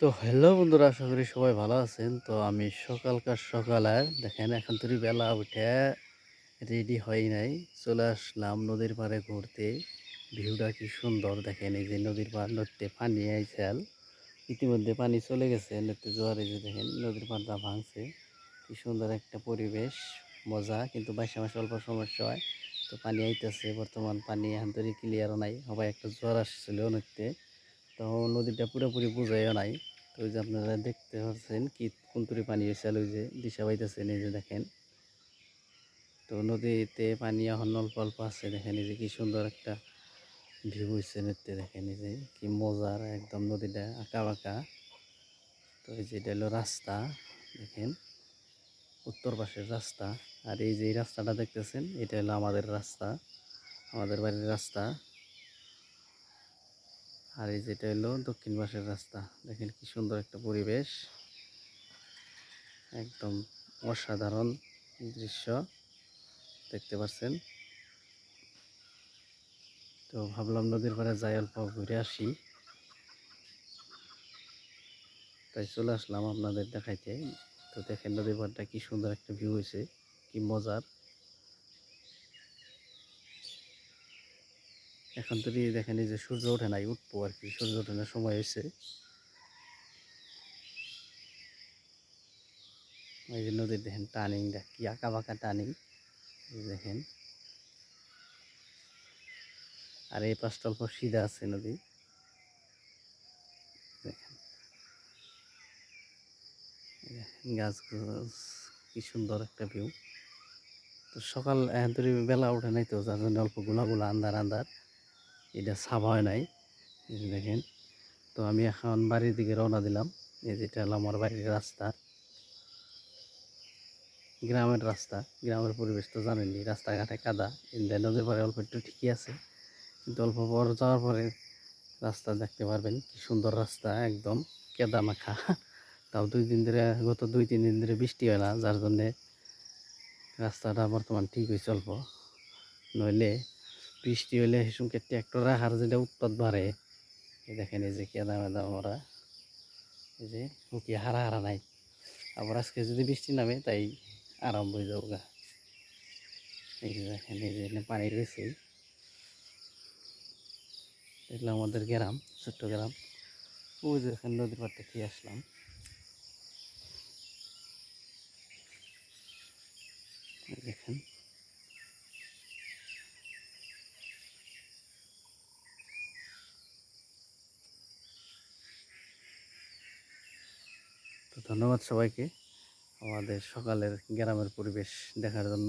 তো হ্যালো বন্ধুরা, আশা করি সবাই ভালো আছেন। তো আমি সকালকার সকালে, দেখেন এখন তুই বেলা উঠে রেডি হয় নাই। চলে আসলাম নদীর পাড়ে ঘুরতে। ভিউটা কি সুন্দর, দেখেন এই যে নদীর পাড়, নদীতে পানি আইসাল ইতিমধ্যে পানি চলে গেছে, নদীতে জোয়ার যে দেখেন নদীর পাড়টা ভাঙছে। কি সুন্দর একটা পরিবেশ, মজা, কিন্তু বাইশে মাসে অল্প সমস্যা হয়। তো পানি আইতেছে, বর্তমান পানি এখন তৈরি ক্লিয়ারও নাই। সবাই একটা জোয়ার আসছিল নদীতে। তো নদীটা পুরোপুরি বোঝাইও নাই। ওই যে আপনারা দেখতে পাচ্ছেন কি কুন্তুরি পানি এসে ওই যে দিশা পাইতেছেন এই যে দেখেন। তো নদীতে পানি এখন অল্প অল্প আছে, দেখেন এই যে কি সুন্দর একটা ভিউ হয়েছে নদীতে, দেখেন এই যে কি মজার একদম নদীটা, আঁকা বাঁকা। তো এই যে এটা হলো রাস্তা, দেখেন। উত্তর পাশের রাস্তা। আর এই যে রাস্তাটা দেখতেছেন, এটা হলো আমাদের রাস্তা, আমাদের বাড়ির রাস্তা। আর এই যেটা হলো দক্ষিণ পাশের রাস্তা, দেখেন কি সুন্দর একটা পরিবেশ। একদম অসাধারণ দৃশ্য, দেখতে পাচ্ছেন। তো ভাবলাম নদীর পাড়ে যাই, অল্প ঘুরে আসি। তাই চলে আসলাম আপনাদের দেখাইতে। তো দেখেন নদীর পাড়টা কি সুন্দর একটা ভিউ হয়েছে, কি মজার। এখন তো দেখেন এই যে সূর্য ওঠে নাই, উঠবো আর কি, সূর্য ওঠানোর সময় হয়েছে। এই যে নদীর দেখেন টার্নিংটা কি আঁকা বাঁকা টার্নিং দেখেন। আর এই পাশটা অল্প সিধা আছে নদী। দেখেন। গাছ গাছ কি সুন্দর একটা ভিউ তো সকাল বেলা ওঠে নাই তো, যার জন্য অল্প গোলা গোলা আন্দার আন্দার এটা সাফ হয় নাই দেখেন। তো আমি এখন বাড়ির দিকে রওনা দিলাম, এই যেটা হলো আমার বাড়ির রাস্তা, গ্রামের রাস্তা। গ্রামের পরিবেশ তো জানেনই, রাস্তাঘাটে কাদা নদীর পরে অল্প একটু ঠিকই আছে, কিন্তু অল্প পর যাওয়ার পরে রাস্তা দেখতে পারবেন, কি সুন্দর রাস্তা, একদম কেদা মাখা তাও দুই দিন ধরে, গত দুই, তিন দিন ধরে বৃষ্টি হয় না, যার জন্যে রাস্তাটা বর্তমান ঠিক হয়েছে অল্প। নইলে বৃষ্টি হলে সেসুমকে ট্র্যাক্টর রাখার যেটা উৎপাদ বাড়ে? এই দেখেন এই যে কেদা মেদা আমরা এই যে মুখে হারা হারা নাই। আবার আজকে যদি বৃষ্টি নামে, তাই আরম্ভ হয়ে যাব গা। এই যে দেখেন, এই যে পানি রয়েছে। এগুলো আমাদের গ্রাম ছোট্ট গ্রাম ওই যে এখানে নদীর পাড়টা খেয়ে আসলাম। দেখেন। ধন্যবাদ সবাইকে আমাদের সকালের গ্রামের পরিবেশ দেখার জন্য।